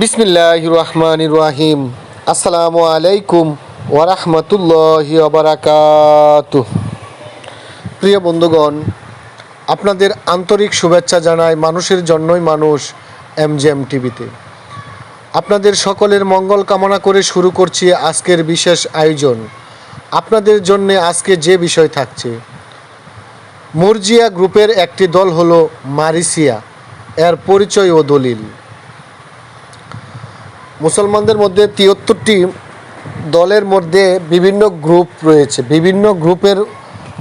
বিসমিল্লাহ রহমান রাহিম। আসসালামু আলাইকুম ওরহমতুল্লাহ বারাকাত প্রিয় বন্ধুগণ, আপনাদের আন্তরিক শুভেচ্ছা জানায় মানুষের জন্যই মানুষ এম জি এম টিভিতে। আপনাদের সকলের মঙ্গল কামনা করে শুরু করছি আজকের বিশেষ আয়োজন। আপনাদের জন্য আজকে যে বিষয় থাকছে। মুরজিয়া গ্রুপের একটি দল হলো মারিসিয়া। এর পরিচয় ও দলিল। মুসলমানদের মধ্যে তিয়াত্তরটি দলের মধ্যে বিভিন্ন গ্রুপ রয়েছে, বিভিন্ন গ্রুপের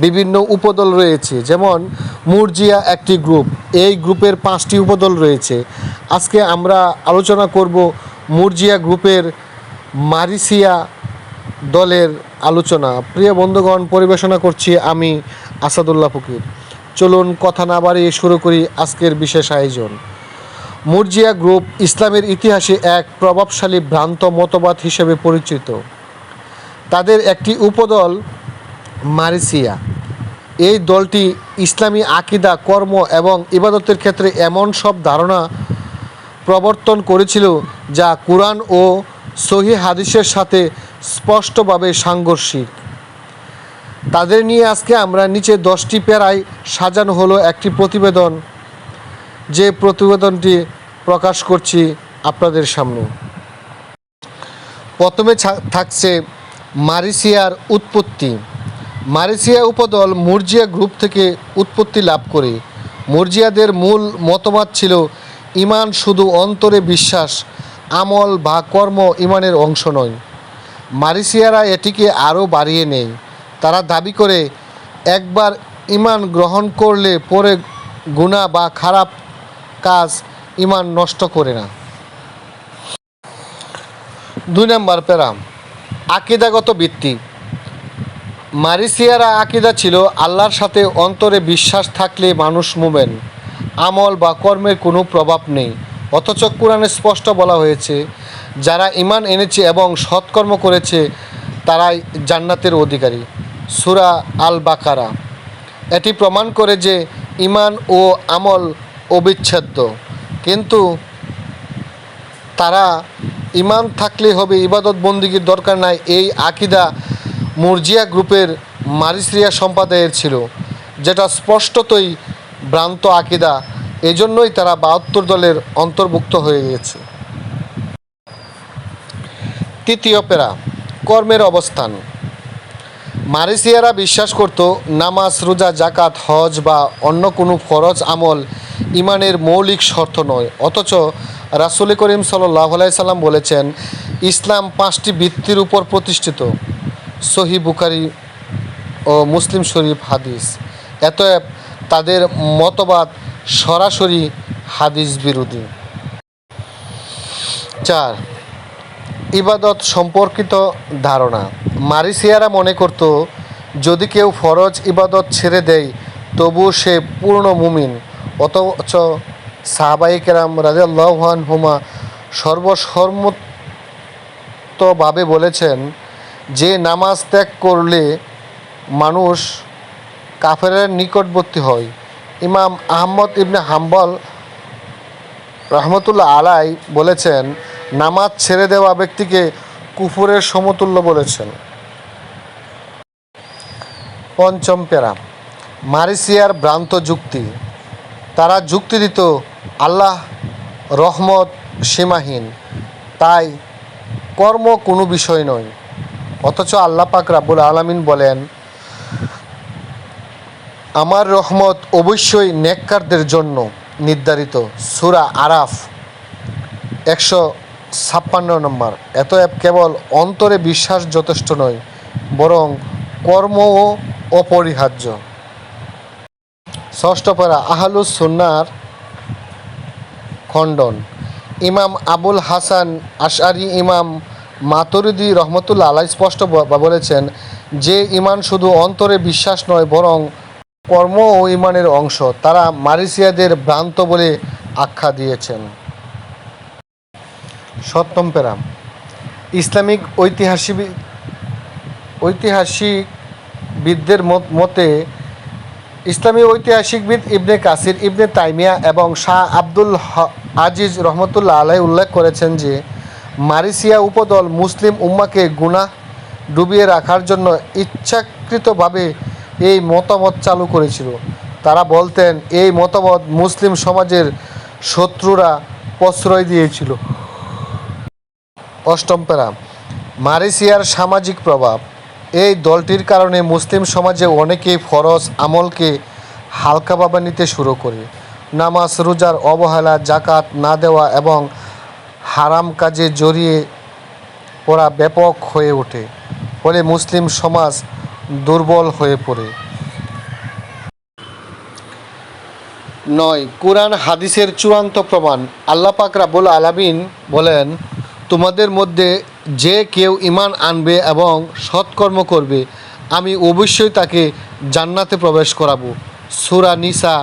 বিভিন্ন উপদল রয়েছে। যেমন মুরজিয়া একটি গ্রুপ, এই গ্রুপের পাঁচটি উপদল রয়েছে। আজকে আমরা আলোচনা করব মুরজিয়া গ্রুপের মারিসিয়া দলের আলোচনা। প্রিয় বন্ধুগণ, পরিবেশনা করছি আমি আসাদুল্লাহ ফকির। চলুন কথা না বাড়িয়ে শুরু করি আজকের বিশেষ আয়োজন। মুরজিয়া গ্রুপ ইসলামের ইতিহাসে এক প্রভাবশালী ভ্রান্ত মতবাদ হিসেবে পরিচিত। তাদের একটি উপদল মারিসিয়া। এই দলটি ইসলামী আকিদা, কর্ম এবং ইবাদতের ক্ষেত্রে এমন সব ধারণা প্রবর্তন করেছিল যা কোরআন ও সহি হাদিসের সাথে স্পষ্টভাবে সাংঘর্ষিক। তাদের নিয়ে আজকে আমরা নিচে দশটি প্যারায় সাজানো হলো একটি প্রতিবেদন। যে প্রতিবেদনটি প্রকাশ করছি আপনাদের সামনে। প্রথমে থাকছে মারিসিয়ার উৎপত্তি। মারিসিয়া উপদল মুরজিয়া গ্রুপ থেকে উৎপত্তি লাভ করে। মুরজিয়াদের মূল মতবাদ ছিল, ইমান শুধু অন্তরে বিশ্বাস, আমল বা কর্ম ইমানের অংশ নয়। মারিসিয়ারা এটিকে আরও বাড়িয়ে নেয়। তারা দাবি করে, একবার ইমান গ্রহণ করলে পরে গুণা বা খারাপ কাজ ইমান নষ্ট করে না। দুই নম্বর প্যারাম, আকিদাগত ভিত্তি। মারিসিয়ারা আকিদা ছিল আল্লাহর সাথে অন্তরে বিশ্বাস থাকলে মানুষ মুমেন। আমল বা কর্মের কোনো প্রভাব নেই। অথচ কোরআনে স্পষ্ট বলা হয়েছে, যারা ইমান এনেছে এবং সৎকর্ম করেছে, তারাই জান্নাতের অধিকারী। সুরা আল বাকারা এটি প্রমাণ করে যে ইমান ও আমল অবিচ্ছেদ্য। কিন্তু তারা ইমান থাকলে হবে, ইবাদত বন্দিগির দরকার নাই, এই আকিদা মুরজিয়া গ্রুপের মারিসরিয়া সম্প্রদায়ের ছিল, যেটা স্পষ্টতই ভ্রান্ত আকিদা। এজন্যই তারা বাহাত্তর দলের অন্তর্ভুক্ত হয়ে গিয়েছে তৃতীয় পেরা কর্মের অবস্থান। মারিসিয়ারা বিশ্বাস করত, নামাজ, রোজা জাকাত হজ বা অন্য কোনো ফরজ আমল ইমানের মৌলিক শর্ত নয়। অথচ রাসুল করিম সাল্লাহ সাল্লাম বলেছেন, ইসলাম পাঁচটি ভিত্তির উপর প্রতিষ্ঠিত। সহি বুখারি ও মুসলিম শরীফ হাদিস। এতএব তাদের মতবাদ সরাসরি হাদিস বিরোধী। চার, ইবাদত সম্পর্কিত ধারণা। মারিসিয়ারা মনে করত, যদি কেউ ফরজ ইবাদত ছেড়ে দেয় তবু সে পূর্ণ মুমিন। অথচ সাহাবাই কেরাম রাজাল্লাহান হুমা সর্বসম্মতভাবে বলেছেন, যে নামাজ ত্যাগ করলে মানুষ কাফেরের নিকটবর্তী হয়। ইমাম আহমদ ইবনে হাম্বল রহমতুল্লাহ আলাই বলেছেন, নামাজ ছেড়ে দেওয়া ব্যক্তিকে কুফুরের সমতুল্য বলেছেন। পঞ্চম পেরা মারিসিয়ার ভ্রান্ত যুক্তি। তারা যুক্তি দিত, আল্লাহ রহমত সীমাহীন, তাই কর্ম কোনো বিষয় নয়। অথচ আল্লাহ পাক রাব্বুল আলামিন বলেন, আমার রহমত অবশ্যই নেককারদের জন্য নির্ধারিত। সুরা আরাফ একশো ছাপ্পান্ন নম্বর। এতএব কেবল অন্তরে বিশ্বাস যথেষ্ট নয়, বরং কর্মও অপরিহার্য। ষষ্ঠ পারা আহলুস সুন্নার খণ্ডন। ইমাম আবুল হাসান আশারি ইমাম মাতরিদি রহমতুল্লা আলাই স্পষ্ট বলেছেন যে ইমান শুধু অন্তরে বিশ্বাস নয়, বরং কর্ম ও ইমানের অংশ। তারা মারিসিয়াদের ভ্রান্ত বলে আখ্যা দিয়েছেন। সপ্তম পেরাম ইসলামিক ঐতিহাসিক ঐতিহাসিকবিদদের মতে ইসলামী ঐতিহাসিকবিদ ইবনে কাসির, ইবনে তাইমিয়া এবং শাহ আব্দুল আজিজ রহমতুল্লাহ আলাই উল্লেখ করেছেন যে, মারিসিয়া উপদল মুসলিম উম্মাকে গুনাহ ডুবিয়ে রাখার জন্য ইচ্ছাকৃতভাবে এই মতামত চালু করেছিল। তারা বলতেন, এই মতামত মুসলিম সমাজের শত্রুরা প্রশ্রয় দিয়েছিল। অষ্টম প্যারা মারিসিয়ার সামাজিক প্রভাব। এই দলটির কারণে মুসলিম সমাজে অনেকেই ফরজ আমলকে হালকাভাবে নিতে শুরু করে। নামাজ, রোজার অবহেলা জাকাত না দেওয়া এবং হারাম কাজে জড়িয়ে পড়া ব্যাপক হয়ে ওঠে। ফলে মুসলিম সমাজ দুর্বল হয়ে পড়ে। নয়, কোরআন, হাদিসের চূড়ান্ত প্রমাণ। আল্লাহ পাক রাবুল আলামিন বলেন তোমাদের মধ্যে যে কেউ ইমান আনবে এবং সৎকর্ম করবে, আমি অবশ্যই তাকে জান্নাতে প্রবেশ করাবো। সুরা নিসা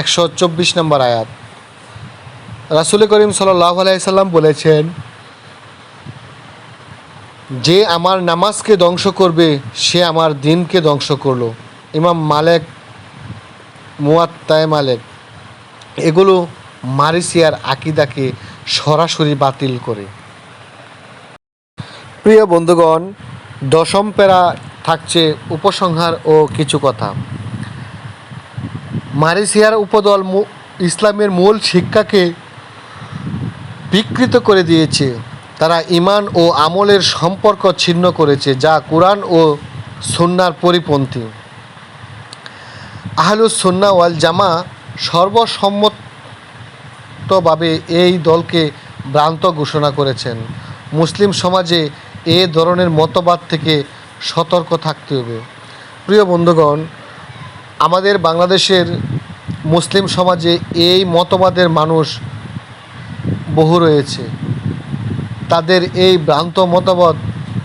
একশো চব্বিশ নম্বর আয়াত। রাসুল করিম সাল্লাহ আলাইসাল্লাম বলেছেন, যে আমার নামাজকে ধ্বংস করবে, সে আমার দিনকে ধ্বংস করল। ইমাম মালেক মুয়াত্তায় মালেক, এগুলো মারিসিয়ার আকিদাকে সরাসরি বাতিল করে। প্রিয় বন্ধুগণ, দশম পেরা থাকছে উপসংহার ও কিছু কথা। মারিসিয়ার উপদল ইসলামের মূল শিক্ষাকে বিকৃত করে দিয়েছে। তারা ইমান ও আমলের সম্পর্ক ছিন্ন করেছে, যা কোরআন ও সন্ন্যার পরিপন্থী। আহলুস সন্না ওয়াল জামা সর্বসম্মতভাবে এই দলকে ভ্রান্ত ঘোষণা করেছেন। মুসলিম সমাজে এ ধরনের মতবাদ থেকে সতর্ক থাকতে হবে। প্রিয় বন্ধুগণ, আমাদের বাংলাদেশের মুসলিম সমাজে এই মতবাদের মানুষ বহু রয়েছে। তাদের এই ভ্রান্ত মতবাদ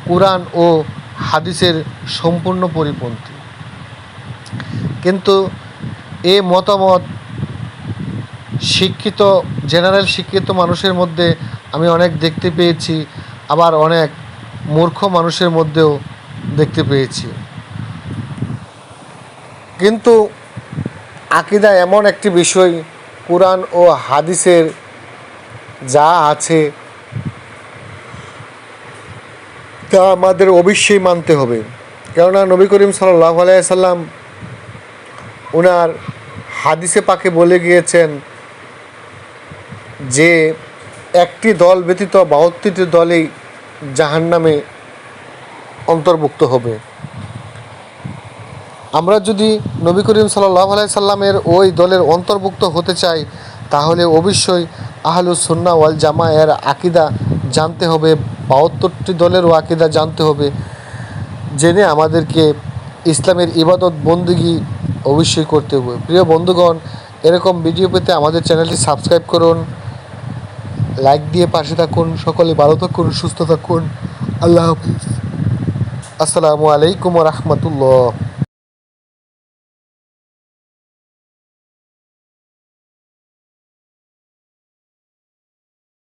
কোরআন ও হাদিসের সম্পূর্ণ পরিপন্থী। কিন্তু এ মতামত শিক্ষিত জেনারেল শিক্ষিত মানুষের মধ্যে আমি অনেক দেখতে পেয়েছি, আবার অনেক মূর্খ মানুষের মধ্যেও দেখতে পেয়েছি। কিন্তু আকিদা এমন একটি বিষয়, কোরআন ও হাদিসের যা আছে, তা আমাদের অবশ্যই মানতে হবে। কেননা নবী করিম সাল্লাহ আলাইসাল্লাম ওনার হাদিসে পাকে বলে গিয়েছেন যে একটি দল ব্যতীত বাহত্তরটি দলেই জাহান্নামে অন্তর্ভুক্ত হবে। আমরা যদি নবী করিম সাল্লাহ আলাই সাল্লামের ওই দলের অন্তর্ভুক্ত হতে চাই, তাহলে অবশ্যই আহলুস সুন্না ওয়াল জামা এর আকিদা জানতে হবে, বাহাত্তরটি দলেরও আকিদা জানতে হবে। জেনে আমাদেরকে ইসলামের ইবাদত বন্দিগি অবশ্যই করতে হবে। প্রিয় বন্ধুগণ, এরকম ভিডিও পেতে আমাদের চ্যানেলটি সাবস্ক্রাইব করুন। লাইক দিয়ে পাশে থাকুন সকলে ভালো থাকুন সুস্থ থাকুন। আল্লাহ হাফিজ। আসসালামু আলাইকুম রহমতুল্লাহ।